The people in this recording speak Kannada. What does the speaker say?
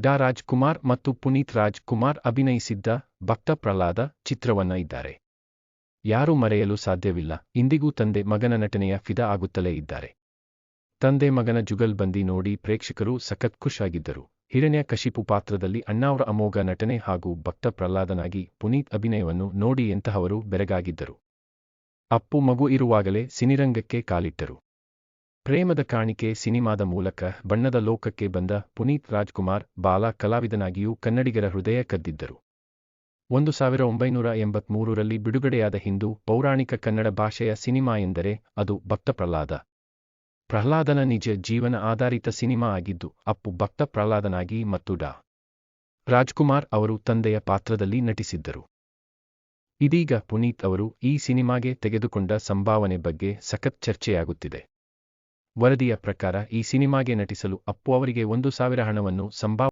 ಡಾ ರಾಜ್‌ಕುಮಾರ್ ಮತ್ತು ಪುನೀತ್ ರಾಜ್ ಕುಮಾರ್ ಅಭಿನಯಿಸಿದ್ದ ಭಕ್ತ ಪ್ರಹ್ಲಾದ ಚಿತ್ರವನ್ನ ಇದ್ದಾರೆ. ಯಾರೂ ಮರೆಯಲು ಸಾಧ್ಯವಿಲ್ಲ, ಇಂದಿಗೂ ತಂದೆ ಮಗನ ನಟನೆಯ ಫಿದಾ ಆಗುತ್ತಲೇ ಇದ್ದಾರೆ. ತಂದೆ ಮಗನ ಜುಗಲ್ಬಂದಿ ನೋಡಿ ಪ್ರೇಕ್ಷಕರು ಸಖತ್ ಖುಷಾಗಿದ್ದರು ಹಿರಣ್ಯಕಶಿಪು ಪಾತ್ರದಲ್ಲಿ ಅಣ್ಣಾವ್ರ ಅಮೋಘ ನಟನೆ ಹಾಗೂ ಭಕ್ತ ಪ್ರಹ್ಲಾದನಾಗಿ ಪುನೀತ್ ಅಭಿನಯವನ್ನು ನೋಡಿ ಎಂತಹವರು ಬೆರಗಾಗಿದ್ದರು. ಅಪ್ಪು ಮಗು ಇರುವಾಗಲೇ ಸಿನಿರಂಗಕ್ಕೆ ಕಾಲಿಟ್ಟರು. ಪ್ರೇಮದ ಕಾಣಿಕೆ ಸಿನಿಮಾದ ಮೂಲಕ ಬಣ್ಣದ ಲೋಕಕ್ಕೆ ಬಂದ ಪುನೀತ್ ರಾಜ್‌ಕುಮಾರ್ ಬಾಲ ಕಲಾವಿದನಾಗಿಯೂ ಕನ್ನಡಿಗರ ಹೃದಯ ಕದ್ದಿದ್ದರು. ಒಂದು ಸಾವಿರ ಒಂಬೈನೂರ ಎಂಬತ್ಮೂರರಲ್ಲಿ ಬಿಡುಗಡೆಯಾದ ಹಿಂದೂ ಪೌರಾಣಿಕ ಕನ್ನಡ ಭಾಷೆಯ ಸಿನಿಮಾ ಎಂದರೆ ಅದು ಭಕ್ತ ಪ್ರಹ್ಲಾದ. ಪ್ರಹ್ಲಾದನ ನಿಜ ಜೀವನ ಆಧಾರಿತ ಸಿನಿಮಾ ಆಗಿದ್ದು, ಅಪ್ಪು ಭಕ್ತ ಪ್ರಹ್ಲಾದನಾಗಿ ಮತ್ತು ಡಾ. ರಾಜ್‌ಕುಮಾರ್ ಅವರು ತಂದೆಯ ಪಾತ್ರದಲ್ಲಿ ನಟಿಸಿದ್ದರು. ಇದೀಗ ಪುನೀತ್ ಅವರು ಈ ಸಿನಿಮಾಗೆ ತೆಗೆದುಕೊಂಡ ಸಂಭಾವನೆ ಬಗ್ಗೆ ಸಖತ್ ಚರ್ಚೆಯಾಗುತ್ತಿದೆ. ವರದಿಯ ಪ್ರಕಾರ ಈ ಸಿನಿಮಾಗೆ ನಟಿಸಲು ಅಪ್ಪು ಅವರಿಗೆ ಒಂದು ಸಾವಿರ ಹಣವನ್ನು ಸಂಭಾವನೆ